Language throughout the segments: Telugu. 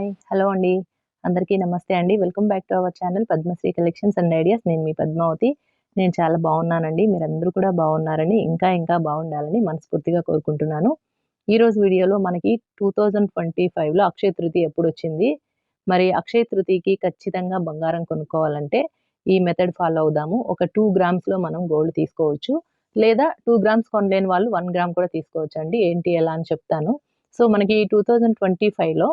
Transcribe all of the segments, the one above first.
హాయ్ హలో అండి. అందరికీ నమస్తే అండి. Welcome back to our channel Padmasri collections and ideas. నేను మీ పద్మావతి. నేను చాలా బాగున్నానండి. మీరందరూ కూడా బాగున్నారని ఇంకా ఇంకా బాగుండాలని మనస్ఫూర్తిగా కోరుకుంటున్నాను. ఈరోజు వీడియోలో మనకి టూ థౌజండ్ ట్వంటీ ఫైవ్లో అక్షయ తృతీయ ఎప్పుడు వచ్చింది? మరి అక్షయ తృతీయకి ఖచ్చితంగా బంగారం కొనుక్కోవాలంటే ఈ మెథడ్ ఫాలో అవుదాము. ఒక టూ గ్రామ్స్లో మనం గోల్డ్ తీసుకోవచ్చు. లేదా టూ గ్రామ్స్ కొనలేని వాళ్ళు వన్ గ్రామ్ కూడా తీసుకోవచ్చు అండి ఏంటి ఎలా అని చెప్తాను. సో మనకి టూ థౌజండ్ ట్వంటీ ఫైవ్లో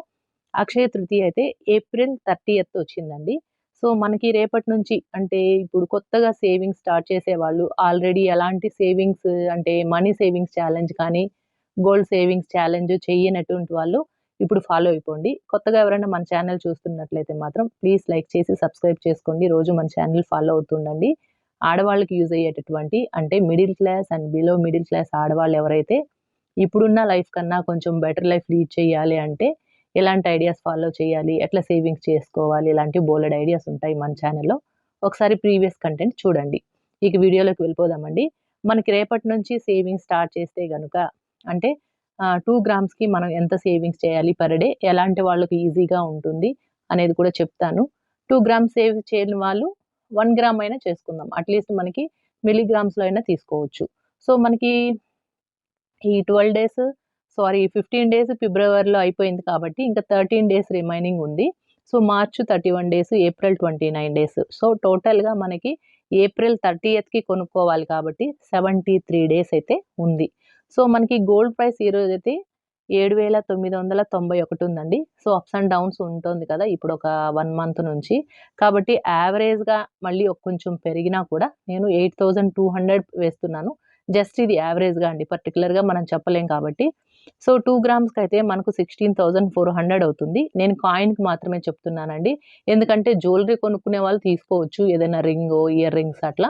అక్షయ తృతీయ అయితే ఏప్రిల్ థర్టీయత్ వచ్చిందండి. సో మనకి రేపటి నుంచి అంటే ఇప్పుడు కొత్తగా సేవింగ్స్ స్టార్ట్ చేసే వాళ్ళు ఆల్రెడీ ఎలాంటి సేవింగ్స్ అంటే మనీ సేవింగ్స్ ఛాలెంజ్ కానీ గోల్డ్ సేవింగ్స్ ఛాలెంజ్ చేయనటువంటి వాళ్ళు ఇప్పుడు ఫాలో అయిపోండి. కొత్తగా ఎవరైనా మన ఛానల్ చూస్తున్నట్లయితే మాత్రం ప్లీజ్ లైక్ చేసి సబ్స్క్రైబ్ చేసుకోండి. రోజు మన ఛానల్ ఫాలో అవుతుండండి. ఆడవాళ్ళకి యూజ్ అయ్యేటటువంటి అంటే middle class and below middle class ఆడవాళ్ళు ఎవరైతే ఇప్పుడున్న లైఫ్ కన్నా కొంచెం బెటర్ లైఫ్ లీడ్ చేయాలి అంటే ఎలాంటి ఐడియాస్ ఫాలో చేయాలి? ఎట్లా సేవింగ్స్ చేసుకోవాలి? ఇలాంటి బోలెడ్ ఐడియాస్ ఉంటాయి మన ఛానల్లో. ఒకసారి ప్రీవియస్ కంటెంట్ చూడండి. ఇక వీడియోలోకి వెళ్ళిపోదామండి. మనకి రేపటి నుంచి సేవింగ్స్ స్టార్ట్ చేస్తే కనుక అంటే టూ గ్రామ్స్కి మనం ఎంత సేవింగ్స్ చేయాలి పర్ డే? ఎలాంటి వాళ్ళకి ఈజీగా ఉంటుంది? అనేది కూడా చెప్తాను. టూ గ్రామ్స్ సేవ్ చేయని వాళ్ళు వన్ గ్రామ్ అయినా చేసుకుందాం. అట్లీస్ట్ మనకి మిలీగ్రామ్స్లో అయినా తీసుకోవచ్చు. సో మనకి ఈ twelve days sorry fifteen days ఫిబ్రవరిలో అయిపోయింది కాబట్టి ఇంకా థర్టీన్ డేస్ రిమైనింగ్ ఉంది. So March thirty one days April twenty nine days so టోటల్గా మనకి ఏప్రిల్ థర్టీయత్కి కొనుక్కోవాలి కాబట్టి సెవెంటీ త్రీ డేస్ అయితే ఉంది. సో మనకి గోల్డ్ ప్రైస్ ఈరోజు అయితే ఏడు వేల తొమ్మిది వందల తొంభై ఒకటి ఉందండి. సో అప్స్ అండ్ డౌన్స్ ఉంటుంది కదా ఇప్పుడు ఒక వన్ మంత్ నుంచి. కాబట్టి యావరేజ్గా మళ్ళీ ఒక కొంచెం పెరిగినా కూడా నేను ఎయిట్ థౌజండ్ టూ హండ్రెడ్ వేస్తున్నాను. జస్ట్ ఇది యావరేజ్గా అండి. పర్టికులర్గా మనం చెప్పలేం కాబట్టి సో టూ గ్రామ్స్కి అయితే మనకు సిక్స్టీన్ థౌజండ్ ఫోర్ హండ్రెడ్ అవుతుంది. నేను కాయిన్కి మాత్రమే చెప్తున్నానండి. ఎందుకంటే జ్యువెలరీ కొనుక్కునే వాళ్ళు తీసుకోవచ్చు ఏదైనా రింగ్ ఇయర్ రింగ్స్ అట్లా.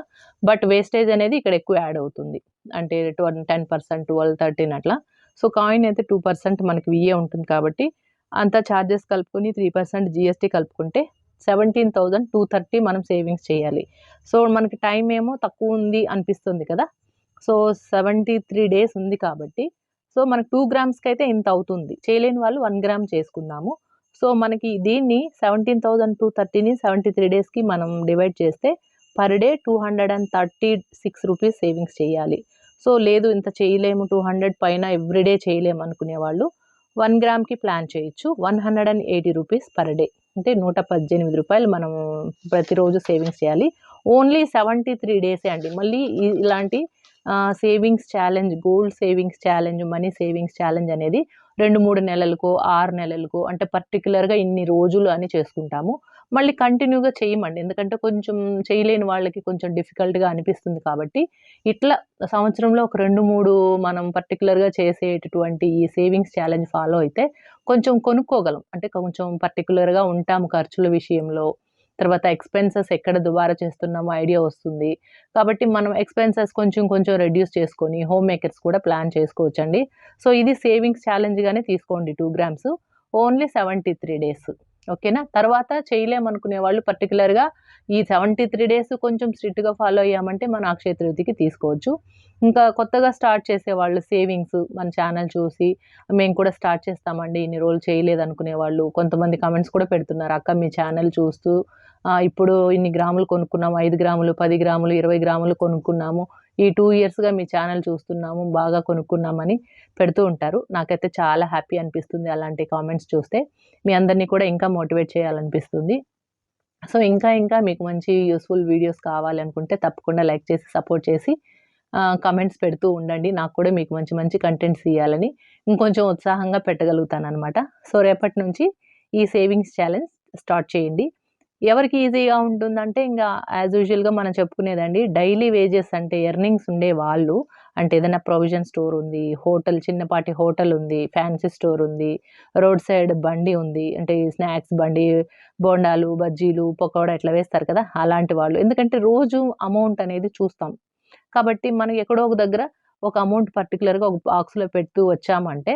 బట్ వేస్టేజ్ అనేది ఇక్కడ ఎక్కువ యాడ్ అవుతుంది. అంటే twelve ten percent twelve thirteen అట్లా. సో కాయిన్ అయితే టూ పర్సెంట్ మనకి విఏ ఉంటుంది కాబట్టి అంతా ఛార్జెస్ కలుపుకొని త్రీ పర్సెంట్ జిఎస్టీ కలుపుకుంటే సెవెంటీన్ థౌజండ్ టూ థర్టీ మనం సేవింగ్స్ చేయాలి. సో మనకి టైం ఏమో తక్కువ ఉంది అనిపిస్తుంది కదా. సో సెవెంటీ త్రీ డేస్ ఉంది కాబట్టి సో మనకు టూ గ్రామ్స్కి అయితే ఇంత అవుతుంది. చేయలేని వాళ్ళు వన్ గ్రామ్ చేసుకుందాము. సో మనకి దీన్ని సెవెంటీన్ థౌజండ్ టూ థర్టీని సెవెంటీ త్రీ డేస్కి మనం డివైడ్ చేస్తే per day two hundred and thirty six rupees savings చేయాలి. సో లేదు ఇంత చేయలేము టూ హండ్రెడ్ పైన ఎవ్రీడే చేయలేము అనుకునే వాళ్ళు వన్ గ్రామ్కి ప్లాన్ చేయొచ్చు. One hundred and eighty rupees per day. అంటే నూట పద్దెనిమిది రూపాయలు మనం ప్రతిరోజు సేవింగ్స్ చేయాలి. ఓన్లీ సెవెంటీ త్రీ డేసే అండి. మళ్ళీ ఇలాంటి savings challenge gold savings challenge money savings challenge అనేది రెండు మూడు నెలలకు ఆరు నెలలకు అంటే పర్టికులర్గా ఇన్ని రోజులు అని చేసుకుంటాము. మళ్ళీ కంటిన్యూగా చేయమండి. ఎందుకంటే కొంచెం చేయలేని వాళ్ళకి కొంచెం డిఫికల్ట్గా అనిపిస్తుంది కాబట్టి ఇట్లా సంవత్సరంలో ఒక రెండు మూడు మనం పర్టికులర్గా చేసేటటువంటి ఈ సేవింగ్స్ ఛాలెంజ్ ఫాలో అయితే కొంచెం కొనుక్కోగలం. అంటే కొంచెం పర్టికులర్గా ఉంటాము ఖర్చుల విషయంలో. తర్వాత ఎక్స్పెన్సెస్ ఎక్కడ దుబారా చేస్తున్నామో ఐడియా వస్తుంది. కాబట్టి మనం ఎక్స్పెన్సెస్ కొంచెం కొంచెం రెడ్యూస్ చేసుకొని హోమ్ మేకర్స్ కూడా ప్లాన్ చేసుకోవచ్చండి. సో ఇది సేవింగ్స్ ఛాలెంజ్గానే తీసుకోండి two grams only seventy three days ఓకేనా? తర్వాత చేయలేమనుకునే వాళ్ళు పర్టికులర్గా ఈ సెవెంటీ త్రీ డేస్ కొంచెం స్ట్రిక్ట్గా ఫాలో అయ్యామంటే మన అక్షయ తృతికి తీసుకోవచ్చు. ఇంకా కొత్తగా స్టార్ట్ చేసే వాళ్ళు సేవింగ్స్ మన ఛానల్ చూసి మేము కూడా స్టార్ట్ చేస్తామండి ఇన్ని రోజులు చేయలేదు అనుకునే వాళ్ళు. కొంతమంది కమెంట్స్ కూడా పెడుతున్నారు అక్క మీ ఛానల్ చూస్తూ ఇప్పుడు ఇన్ని గ్రాములు కొనుక్కున్నాము ఐదు గ్రాములు పది గ్రాములు ఇరవై గ్రాములు కొనుక్కున్నాము ఈ టూ ఇయర్స్గా మీ ఛానల్ చూస్తున్నాము బాగా కొనుక్కున్నామని పెడుతూ ఉంటారు. నాకైతే చాలా హ్యాపీ అనిపిస్తుంది అలాంటి కామెంట్స్ చూస్తే. మీ అందరినీ కూడా ఇంకా మోటివేట్ చేయాలనిపిస్తుంది. సో ఇంకా ఇంకా మీకు మంచి యూస్ఫుల్ వీడియోస్ కావాలనుకుంటే తప్పకుండా లైక్ చేసి సపోర్ట్ చేసి కమెంట్స్ పెడుతూ ఉండండి. నాకు కూడా మీకు మంచి మంచి కంటెంట్స్ ఇవ్వాలని ఇంకొంచెం ఉత్సాహంగా పెట్టగలుగుతాను అనమాట సో రేపటి నుంచి ఈ సేవింగ్స్ ఛాలెంజ్ స్టార్ట్ చేయండి. ఎవరికి ఈజీగా ఉంటుందంటే ఇంకా యాజ్ యూజువల్గా మనం చెప్పుకునేదండి డైలీ వేజెస్ అంటే ఎర్నింగ్స్ ఉండే వాళ్ళు అంటే ఏదైనా ప్రొవిజన్ స్టోర్ ఉంది హోటల్ చిన్నపాటి హోటల్ ఉంది ఫ్యాన్సీ స్టోర్ ఉంది రోడ్ సైడ్ బండి ఉంది అంటే స్నాక్స్ బండి బోండాలు బజ్జీలు పకోడా ఇట్లా వేస్తారు కదా అలాంటి వాళ్ళు. ఎందుకంటే రోజు అమౌంట్ అనేది చూస్తాం. కాబట్టి మనం ఎక్కడో ఒక దగ్గర ఒక అమౌంట్ పర్టికులర్గా ఒక బాక్స్లో పెడుతూ వచ్చామంటే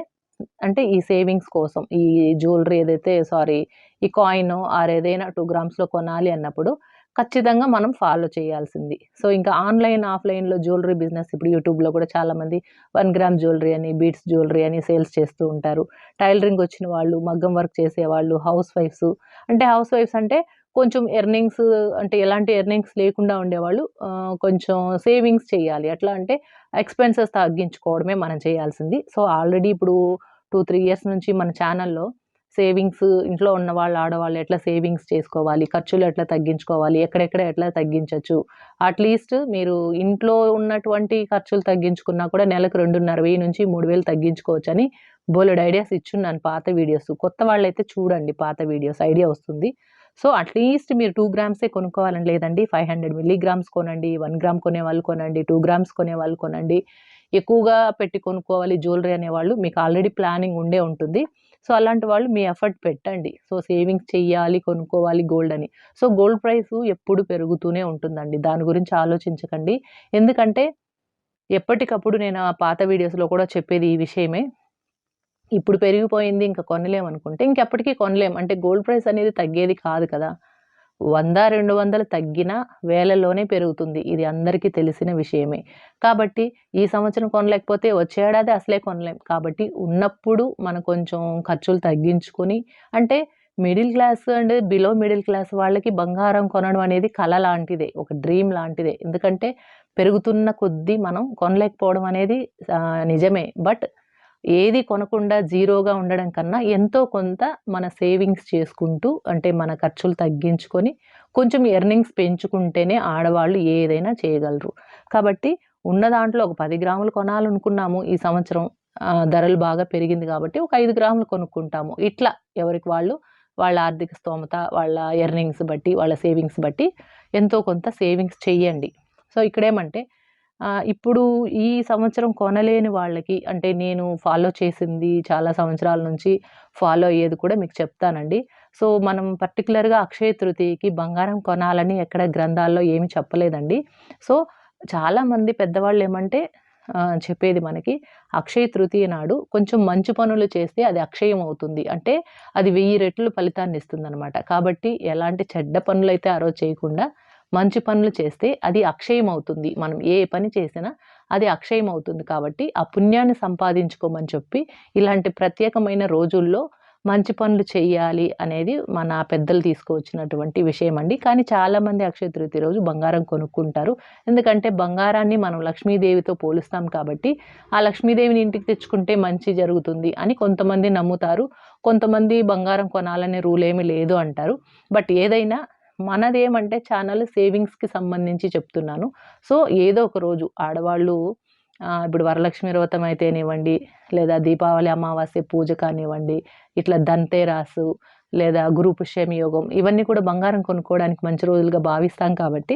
అంటే ఈ సేవింగ్స్ కోసం ఈ జ్యువెలరీ ఏదైతే సారీ ఈ కాయిన్ ఆర్ ఏదైనా టూ గ్రామ్స్లో కొనాలి అన్నప్పుడు ఖచ్చితంగా మనం ఫాలో చేయాల్సింది. సో ఇంకా ఆన్లైన్ ఆఫ్లైన్లో జ్యువెలరీ బిజినెస్ ఇప్పుడు యూట్యూబ్లో కూడా చాలామంది వన్ గ్రామ్ జ్యువెలరీ అని బీట్స్ జ్యువెలరీ అని సేల్స్ చేస్తూ ఉంటారు. టైలరింగ్ వచ్చిన వాళ్ళు మగ్గం వర్క్ చేసేవాళ్ళు హౌస్ వైఫ్స్ అంటే హౌస్ వైఫ్స్ అంటే కొంచెం ఎర్నింగ్స్ అంటే ఎలాంటి ఎర్నింగ్స్ లేకుండా ఉండేవాళ్ళు కొంచెం సేవింగ్స్ చేయాలి. ఎట్లా అంటే ఎక్స్పెన్సెస్ తగ్గించుకోవడమే మనం చేయాల్సింది. సో ఆల్రెడీ ఇప్పుడు టూ త్రీ ఇయర్స్ నుంచి మన ఛానల్లో సేవింగ్స్ ఇంట్లో ఉన్న వాళ్ళు ఆడవాళ్ళు ఎట్లా సేవింగ్స్ చేసుకోవాలి ఖర్చులు ఎట్లా తగ్గించుకోవాలి ఎక్కడెక్కడ ఎట్లా తగ్గించవచ్చు అట్లీస్ట్ మీరు ఇంట్లో ఉన్నటువంటి ఖర్చులు తగ్గించుకున్నా కూడా నెలకు రెండున్నర వెయ్యి నుంచి మూడు వేలు తగ్గించుకోవచ్చు అని బోలెడ్ ఐడియాస్ ఇచ్చున్నాను పాత వీడియోస్. కొత్త వాళ్ళైతే చూడండి పాత వీడియోస్ ఐడియా వస్తుంది. సో అట్లీస్ట్ మీరు టూ గ్రామ్సే కొనుక్కోవాలని లేదండి. ఫైవ్ హండ్రెడ్ మిల్లీగ్రామ్స్ కొనండి వన్ గ్రామ్ కొనే వాళ్ళు కొనండి టూ గ్రామ్స్ కొనే వాళ్ళు కొనండి. ఎక్కువగా పెట్టి కొనుక్కోవాలి జ్యువెలరీ అనేవాళ్ళు మీకు ఆల్రెడీ ప్లానింగ్ ఉండే ఉంటుంది. సో అలాంటి వాళ్ళు మీ ఎఫర్ట్ పెట్టండి. సో సేవింగ్స్ చెయ్యాలి కొనుక్కోవాలి గోల్డ్ అని. సో గోల్డ్ ప్రైస్ ఎప్పుడు పెరుగుతూనే ఉంటుందండి. దాని గురించి ఆలోచించకండి. ఎందుకంటే ఎప్పటికప్పుడు నేను ఆ పాత వీడియోస్లో కూడా చెప్పేది ఈ విషయమే. ఇప్పుడు పెరిగిపోయింది ఇంకా కొనలేం అనుకుంటే ఇంకెప్పటికీ కొనలేం. అంటే గోల్డ్ ప్రైస్ అనేది తగ్గేది కాదు కదా. వంద రెండు వందలు తగ్గిన వేలలోనే పెరుగుతుంది. ఇది అందరికీ తెలిసిన విషయమే. కాబట్టి ఈ సంవత్సరం కొనలేకపోతే వచ్చే ఏడాది అసలే కొనలేం. కాబట్టి ఉన్నప్పుడు మనం కొంచెం ఖర్చులు తగ్గించుకొని అంటే middle class and below middle class వాళ్ళకి బంగారం కొనడం అనేది కళ లాంటిదే ఒక డ్రీమ్ లాంటిదే. ఎందుకంటే పెరుగుతున్న కొద్దీ మనం కొనలేకపోవడం అనేది నిజమే. బట్ ఏది కొనకుండా జీరోగా ఉండడం కన్నా ఎంతో కొంత మన సేవింగ్స్ చేసుకుంటూ అంటే మన ఖర్చులు తగ్గించుకొని కొంచెం ఎర్నింగ్స్ పెంచుకుంటేనే ఆడవాళ్ళు ఏదైనా చేయగలరు. కాబట్టి ఉన్న దాంట్లో ఒక పది గ్రాములు కొనాలనుకున్నాము ఈ సంవత్సరం ధరలు బాగా పెరిగింది కాబట్టి ఒక ఐదు గ్రాములు కొనుక్కుంటాము. ఇట్లా ఎవరికి వాళ్ళు వాళ్ళ ఆర్థిక స్తోమత వాళ్ళ ఎర్నింగ్స్ బట్టి వాళ్ళ సేవింగ్స్ బట్టి ఎంతో కొంత సేవింగ్స్ చెయ్యండి. సో ఇక్కడేమంటే ఇప్పుడు ఈ సంవత్సరం కొనలేని వాళ్ళకి అంటే నేను ఫాలో చేసింది చాలా సంవత్సరాల నుంచి ఫాలో అయ్యేది కూడా మీకు చెప్తానండి. సో మనం పర్టికులర్గా అక్షయ తృతీయకి బంగారం కొనాలని ఎక్కడ గ్రంథాల్లో ఏమి చెప్పలేదండి. సో చాలామంది పెద్దవాళ్ళు ఏమంటే చెప్పేది మనకి అక్షయ తృతీయ నాడు కొంచెం మంచి పనులు చేస్తే అది అక్షయం అవుతుంది. అంటే అది వెయ్యి రెట్లు ఫలితాన్ని ఇస్తుంది అనమాట కాబట్టి ఎలాంటి చెడ్డ పనులు అయితే ఆ రోజు చేయకుండా మంచి పనులు చేస్తే అది అక్షయం అవుతుంది మనం ఏ పని చేసినా అది అక్షయం అవుతుంది కాబట్టి ఆ పుణ్యాన్ని సంపాదించుకోమని చెప్పి ఇలాంటి ప్రత్యేకమైన రోజుల్లో మంచి పనులు చేయాలి అనేది మన పెద్దలు తీసుకువచ్చినటువంటి విషయం అండి. కానీ చాలామంది అక్షయ తృతీయ రోజు బంగారం కొనుక్కుంటారు. ఎందుకంటే బంగారాన్ని మనం లక్ష్మీదేవితో పోలుస్తాం కాబట్టి ఆ లక్ష్మీదేవిని ఇంటికి తెచ్చుకుంటే మంచి జరుగుతుంది అని కొంతమంది నమ్ముతారు. కొంతమంది బంగారం కొనాలనే రూల్ ఏమీ లేదు అంటారు. బట్ ఏదైనా మనదేమంటే ఛానల్ సేవింగ్స్కి సంబంధించి చెప్తున్నాను. సో ఏదో ఒక రోజు ఆడవాళ్ళు ఇప్పుడు వరలక్ష్మి వ్రతం అయితేనివ్వండి లేదా దీపావళి అమావాస్య పూజ కానివ్వండి ఇట్లా దంతేరాసు లేదా గురు పుష్యమి యోగం ఇవన్నీ కూడా బంగారం కొనుక్కోవడానికి మంచి రోజులుగా భావిస్తాం కాబట్టి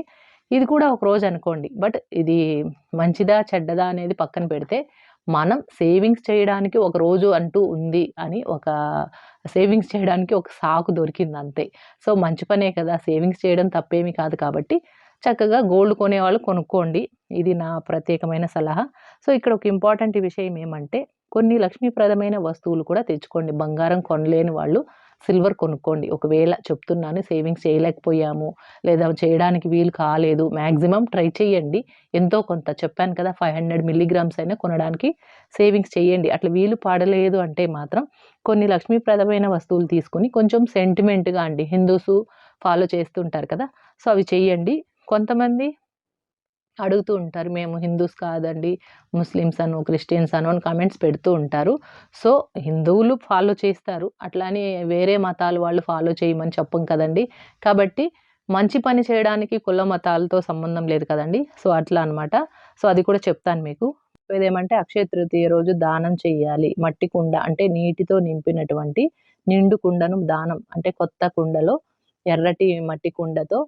ఇది కూడా ఒక రోజు అనుకోండి. బట్ ఇది మంచిదా చెడ్డదా అనేది పక్కన పెడితే మనం సేవింగ్స్ చేయడానికి ఒక రోజు అంటూ ఉంది అని ఒక సేవింగ్స్ చేయడానికి ఒక సాకు దొరికింది అంతే సో మంచి పనే కదా సేవింగ్స్ చేయడం తప్పేమీ కాదు కాబట్టి చక్కగా గోల్డ్ కొనేవాళ్ళు కొనుక్కోండి. ఇది నా ప్రత్యేకమైన సలహా. సో ఇక్కడ ఒక ఇంపార్టెంట్ విషయం ఏమంటే కొన్ని లక్ష్మీప్రదమైన వస్తువులు కూడా తెచ్చుకోండి. బంగారం కొనలేని వాళ్ళు సిల్వర్ కొనుక్కోండి. ఒకవేళ చెప్తున్నాను సేవింగ్స్ చేయలేకపోయాము లేదా చేయడానికి వీలు కాలేదు మ్యాక్సిమం ట్రై చేయండి. ఎంతో కొంత చెప్పాను కదా ఫైవ్ హండ్రెడ్ మిల్లీగ్రామ్స్ అయినా కొనడానికి సేవింగ్స్ చేయండి. అట్లా వీలు పాడలేదు అంటే మాత్రం కొన్ని లక్ష్మీప్రదమైన వస్తువులు తీసుకొని కొంచెం సెంటిమెంట్గా అండి. హిందూస్ ఫాలో చేస్తుంటారు కదా సో అవి చేయండి. కొంతమంది అడుగుతూ ఉంటారు. మేము హిందూస్ కాదండి ముస్లిమ్స్ అను క్రిస్టియన్స్ అను అని కామెంట్స్ పెడుతూ ఉంటారు. సో హిందువులు ఫాలో చేస్తారు. అట్లానే వేరే మతాలు వాళ్ళు ఫాలో చేయమని చెప్పం కదండి. కాబట్టి మంచి పని చేయడానికి కుల మతాలతో సంబంధం లేదు కదండి. సో అట్లా అనమాట సో అది కూడా చెప్తాను మీకు. ఏదేమంటే అక్షయ తృతీయ రోజు దానం చేయాలి. మట్టి కుండ అంటే నీటితో నింపినటువంటి నిండు కుండను దానం అంటే కొత్త కుండలో ఎర్రటి మట్టి కుండతో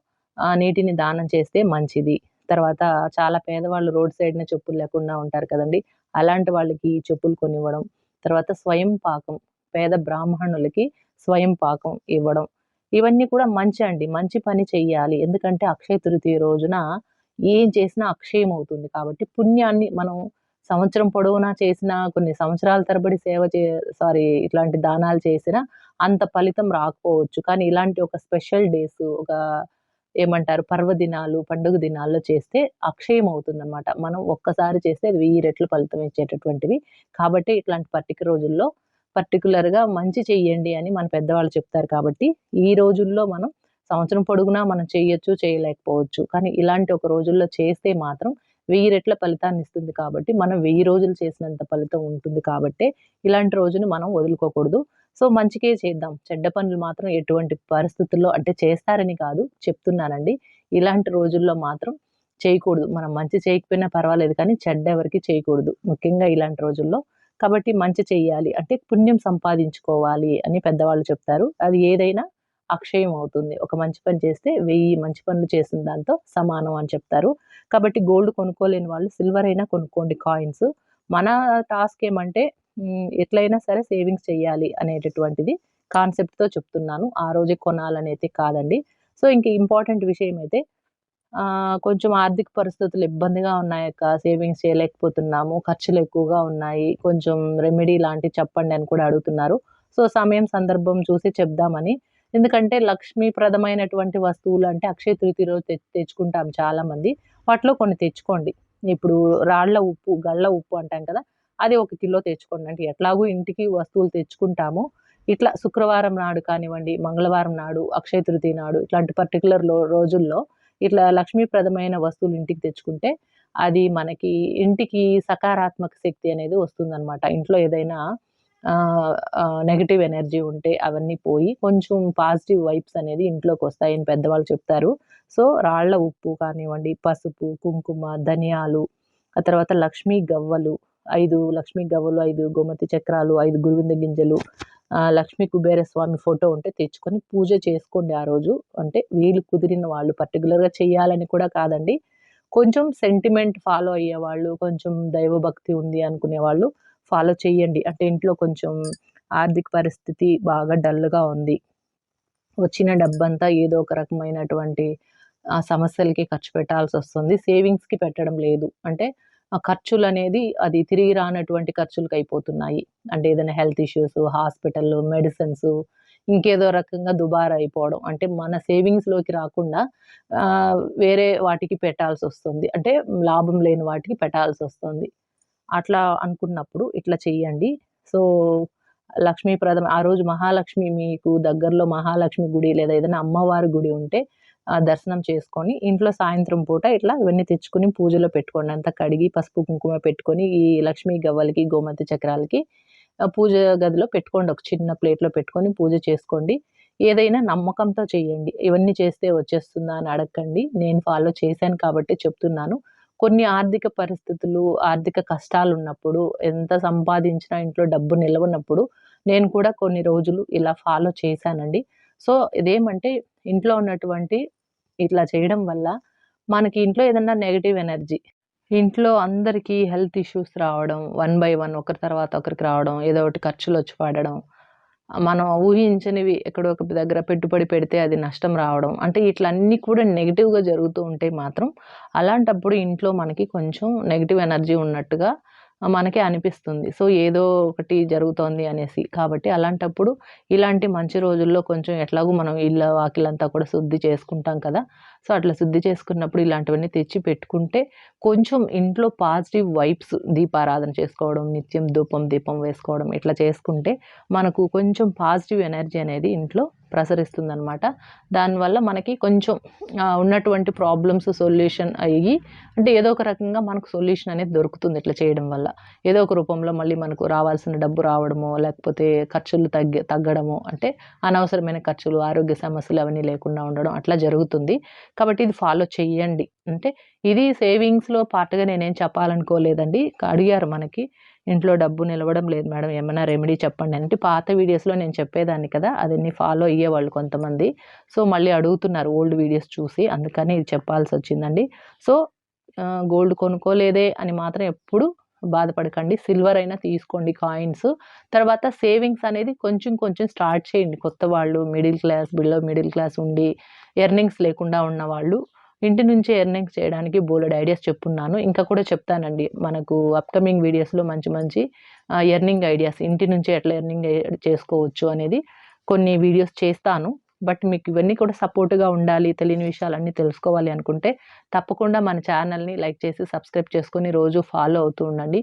నీటిని దానం చేస్తే మంచిది. తర్వాత చాలా పేదవాళ్ళు రోడ్ సైడ్‌న చెప్పులు లేకుండా ఉంటారు కదండీ! అలాంటి వాళ్ళకి చెప్పులు కొనివ్వడం. తర్వాత స్వయం పాకం పేద బ్రాహ్మణులకి స్వయం పాకం ఇవ్వడం. ఇవన్నీ కూడా మంచి అండి. మంచి పని చెయ్యాలి. ఎందుకంటే అక్షయ తృతీయ రోజున ఏం చేసినా అక్షయం అవుతుంది. కాబట్టి పుణ్యాన్ని మనం సంవత్సరం పొడవునా చేసినా, కొన్ని సంవత్సరాల తరబడి సేవ చే సారీ ఇట్లాంటి దానాలు చేసినా అంత ఫలితం రాకపోవచ్చు. కానీ ఇలాంటి ఒక స్పెషల్ డేస్ ఒక ఏమంటారు? పర్వదినాలు పండుగ దినాల్లో చేస్తే అక్షయం అవుతుందన్నమాట మనం ఒక్కసారి చేస్తే అది వెయ్యి రెట్లు ఫలితం ఇచ్చేటటువంటివి. కాబట్టి ఇట్లాంటి పర్టిక రోజుల్లో పర్టికులర్గా మంచి చెయ్యండి అని మన పెద్దవాళ్ళు చెప్తారు కాబట్టి ఈ రోజుల్లో మనం సంవత్సరం పొడుగునా మనం చేయొచ్చు చేయలేకపోవచ్చు. కానీ ఇలాంటి ఒక రోజుల్లో చేస్తే మాత్రం వెయ్యి రెట్ల ఫలితాన్ని ఇస్తుంది కాబట్టి మనం వెయ్యి రోజులు చేసినంత ఫలితం ఉంటుంది కాబట్టి ఇలాంటి రోజుని మనం వదులుకోకూడదు. సో మంచికే చేద్దాం. చెడ్డ పనులు మాత్రం ఎటువంటి పరిస్థితుల్లో అంటే చేస్తారని కాదు చెప్తున్నానండి. ఇలాంటి రోజుల్లో మాత్రం చేయకూడదు. మనం మంచి చేయకపోయినా పర్వాలేదు కానీ చెడ్డ ఎవరికి చేయకూడదు. ముఖ్యంగా ఇలాంటి రోజుల్లో. కాబట్టి మంచి చేయాలి అంటే పుణ్యం సంపాదించుకోవాలి అని పెద్దవాళ్ళు చెప్తారు. అది ఏదైనా అక్షయం అవుతుంది. ఒక మంచి పని చేస్తే వెయ్యి మంచి పనులు చేసిన దాంతో సమానం అని చెప్తారు. కాబట్టి గోల్డ్ కొనుక్కోలేని వాళ్ళు సిల్వర్ అయినా కొనుక్కోండి కాయిన్స్. మన టాస్క్ ఏమంటే ఎట్లయినా సరే సేవింగ్స్ చేయాలి అనేటటువంటిది కాన్సెప్ట్తో చెప్తున్నాను. ఆ రోజే కొనాలనైతే కాదండి. సో ఇంక ఇంపార్టెంట్ విషయం అయితే కొంచెం ఆర్థిక పరిస్థితులు ఇబ్బందిగా ఉన్నాయక్క. సేవింగ్స్ చేయలేకపోతున్నాము. ఖర్చులు ఎక్కువగా ఉన్నాయి. కొంచెం రెమెడీ లాంటివి చెప్పండి అని కూడా అడుగుతున్నారు. సో సమయం సందర్భం చూసి చెప్దామని. ఎందుకంటే లక్ష్మీప్రదమైనటువంటి వస్తువులు అంటే అక్షయ తృతీయ రోజు తె తెచ్చుకుంటాం చాలామంది. వాటిలో కొన్ని తెచ్చుకోండి. ఇప్పుడు రాళ్ళ ఉప్పు గళ్ళ ఉప్పు అంటాం కదా. అది ఒక కిలో తెచ్చుకోండి అంటే ఎట్లాగూ ఇంటికి వస్తువులు తెచ్చుకుంటాము. ఇట్లా శుక్రవారం నాడు కానివ్వండి మంగళవారం నాడు అక్షయ తృతీయ నాడు ఇట్లాంటి పర్టికులర్ రోజుల్లో ఇట్లా లక్ష్మీప్రదమైన వస్తువులు ఇంటికి తెచ్చుకుంటే అది మనకి ఇంటికి సకారాత్మక శక్తి అనేది వస్తుందన్నమాట. ఇంట్లో ఏదైనా నెగటివ్ ఎనర్జీ ఉంటే అవన్నీ పోయి కొంచెం పాజిటివ్ వైబ్స్ అనేది ఇంట్లోకి వస్తాయని పెద్దవాళ్ళు చెప్తారు. సో రాళ్ళ ఉప్పు కానివ్వండి పసుపు కుంకుమ ధనియాలు ఆ తర్వాత లక్ష్మీ గవ్వలు ఐదు లక్ష్మీ గవ్వలు ఐదు గోమతి చక్రాలు ఐదు గురువింద గింజలు లక్ష్మీ కుబేర స్వామి ఫోటో ఉంటే తెచ్చుకొని పూజ చేసుకోండి ఆ రోజు. అంటే వీలు కుదిరిన వాళ్ళు పర్టికులర్గా చేయాలని కూడా కాదండి. కొంచెం సెంటిమెంట్ ఫాలో అయ్యే వాళ్ళు కొంచెం దైవభక్తి ఉంది అనుకునే వాళ్ళు ఫాలో చేయండి అంటే ఇంట్లో కొంచెం ఆర్థిక పరిస్థితి బాగా డల్గా ఉంది. వచ్చిన డబ్బంతా ఏదో ఒక రకమైనటువంటి సమస్యలకి ఖర్చు పెట్టాల్సి వస్తుంది. సేవింగ్స్కి పెట్టడం లేదు. అంటే ఖర్చులు అనేది అది తిరిగి రానటువంటి ఖర్చులకు అయిపోతున్నాయి అంటే ఏదైనా హెల్త్ ఇష్యూస్ హాస్పిటల్ మెడిసిన్స్ ఇంకేదో రకంగా దుబారా అయిపోవడం అంటే మన సేవింగ్స్లోకి రాకుండా వేరే వాటికి పెట్టాల్సి వస్తుంది అంటే లాభం లేని వాటికి పెట్టాల్సి వస్తుంది అట్లా అనుకున్నప్పుడు ఇట్లా చెయ్యండి. సో లక్ష్మీప్రదం ఆ రోజు మహాలక్ష్మి మీకు దగ్గరలో మహాలక్ష్మి గుడి లేదా ఏదైనా అమ్మవారి గుడి ఉంటే దర్శనం చేసుకొని ఇంట్లో సాయంత్రం పూట ఇట్లా ఇవన్నీ తెచ్చుకొని పూజలో పెట్టుకోండి. అంతా కడిగి పసుపు కుంకుమ పెట్టుకొని ఈ లక్ష్మీ గవ్వలకి గోమతి చక్రాలకి పూజ గదిలో పెట్టుకోండి. ఒక చిన్న ప్లేట్లో పెట్టుకొని పూజ చేసుకోండి. ఏదైనా నమ్మకంతో చేయండి. ఇవన్నీ చేస్తే వచ్చేస్తుందా అని అడగండి. నేను ఫాలో చేశాను కాబట్టి చెప్తున్నాను. కొన్ని ఆర్థిక పరిస్థితులు ఆర్థిక కష్టాలు ఉన్నప్పుడు ఎంత సంపాదించినా ఇంట్లో డబ్బు నిలవనప్పుడు నేను కూడా కొన్ని రోజులు ఇలా ఫాలో చేశానండి. సో ఇదేమంటే ఇంట్లో ఉన్నటువంటి ఇట్లా చేయడం వల్ల మనకి ఇంట్లో ఏదన్నా నెగిటివ్ ఎనర్జీ ఇంట్లో అందరికీ హెల్త్ ఇష్యూస్ రావడం వన్ బై వన్ ఒకరి తర్వాత ఒకరికి రావడం ఏదో ఒకటి ఖర్చులు వచ్చి పడడం మనం ఊహించనివి ఎక్కడో ఒక దగ్గర పెట్టుబడి పెడితే అది నష్టం రావడం అంటే ఇట్లా అన్నీ కూడా నెగిటివ్గా జరుగుతూ ఉంటే మాత్రం అలాంటప్పుడు ఇంట్లో మనకి కొంచెం నెగిటివ్ ఎనర్జీ ఉన్నట్టుగా మనకే అనిపిస్తుంది. సో ఏదో ఒకటి జరుగుతోంది అనేసి. కాబట్టి అలాంటప్పుడు ఇలాంటి మంచి రోజుల్లో కొంచెం ఎట్లాగో మనం ఇళ్ళ వాకిలంతా కూడా శుద్ధి చేసుకుంటాం కదా! సో అట్లా శుద్ధి చేసుకున్నప్పుడు ఇలాంటివన్నీ తెచ్చి పెట్టుకుంటే కొంచెం ఇంట్లో పాజిటివ్ వైబ్స్ దీపారాధన చేసుకోవడం నిత్యం ధూపం దీపం వేసుకోవడం ఇట్లా చేసుకుంటే మనకు కొంచెం పాజిటివ్ ఎనర్జీ అనేది ఇంట్లో ప్రసరిస్తుందనమాట దానివల్ల మనకి కొంచెం ఉన్నటువంటి ప్రాబ్లమ్స్ సొల్యూషన్ అయ్యి అంటే ఏదో ఒక రకంగా మనకు సొల్యూషన్ అనేది దొరుకుతుంది ఇట్లా చేయడం వల్ల. ఏదో ఒక రూపంలో మళ్ళీ మనకు రావాల్సిన డబ్బు రావడమో లేకపోతే ఖర్చులు తగ్గి తగ్గడము అంటే అనవసరమైన ఖర్చులు ఆరోగ్య సమస్యలు అవన్నీ లేకుండా ఉండడం అట్లా జరుగుతుంది. కాబట్టి ఇది ఫాలో చేయండి అంటే ఇది సేవింగ్స్లో పార్ట్గా నేనేం చెప్పాలనుకోలేదండి. అడిగారు మనకి. ఇంట్లో డబ్బు నిలవడం లేదు మేడం ఏమైనా రెమెడీ చెప్పండి అంటే పాత వీడియోస్లో నేను చెప్పేదాన్ని కదా అదన్నీ ఫాలో అయ్యేవాళ్ళు కొంతమంది. సో మళ్ళీ అడుగుతున్నారు ఓల్డ్ వీడియోస్ చూసి అందుకని ఇది చెప్పాల్సి వచ్చిందండి. సో గోల్డ్ కొనుక్కోలేదే అని మాత్రం ఎప్పుడు బాధపడకండి. సిల్వర్ అయినా తీసుకోండి కాయిన్స్ తర్వాత సేవింగ్స్ అనేది కొంచెం కొంచెం స్టార్ట్ చేయండి. కొత్త వాళ్ళు middle class below middle class ఉండి ఎర్నింగ్స్ లేకుండా ఉన్న వాళ్ళు. ఇంటి నుంచి ఎర్నింగ్స్ చేయడానికి బోలెడ్ ఐడియాస్ చెప్పున్నాను. ఇంకా కూడా చెప్తానండి. మనకు అప్కమింగ్ వీడియోస్లో మంచి మంచి ఎర్నింగ్ ఐడియాస్ ఇంటి నుంచి ఎట్లా ఎర్నింగ్ చేసుకోవచ్చు అనేది కొన్ని వీడియోస్ చేస్తాను. బట్ మీకు ఇవన్నీ కూడా సపోర్ట్గా ఉండాలి తెలియని విషయాలన్నీ తెలుసుకోవాలి అనుకుంటే తప్పకుండా మన ఛానల్ని లైక్ చేసి సబ్స్క్రైబ్ చేసుకొని రోజు ఫాలో అవుతూ ఉండండి.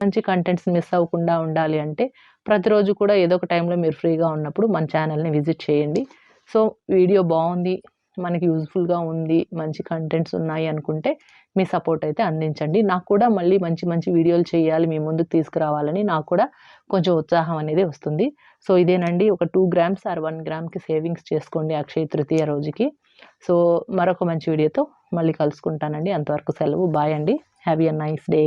మంచి కంటెంట్స్ మిస్ అవ్వకుండా ఉండాలి అంటే ప్రతిరోజు కూడా ఏదో ఒక టైంలో మీరు ఫ్రీగా ఉన్నప్పుడు మన ఛానల్ని విజిట్ చేయండి. సో వీడియో బాగుంది. మనకి యూజ్ఫుల్గా ఉంది మంచి కంటెంట్స్ ఉన్నాయి అనుకుంటే మీ సపోర్ట్ అయితే అందించండి. నాకు కూడా మళ్ళీ మంచి మంచి వీడియోలు చేయాలి మీ ముందుకు తీసుకురావాలని నాకు కూడా కొంచెం ఉత్సాహం అనేది వస్తుంది. సో ఇదేనండి. ఒక టూ గ్రామ్స్ ఆర్ వన్ గ్రామ్కి సేవింగ్స్ చేసుకోండి అక్షయ తృతీయ రోజుకి. సో మరొక మంచి వీడియోతో మళ్ళీ కలుసుకుంటానండి. అంతవరకు సెలవు. బాయ్ అండి. Have a nice day.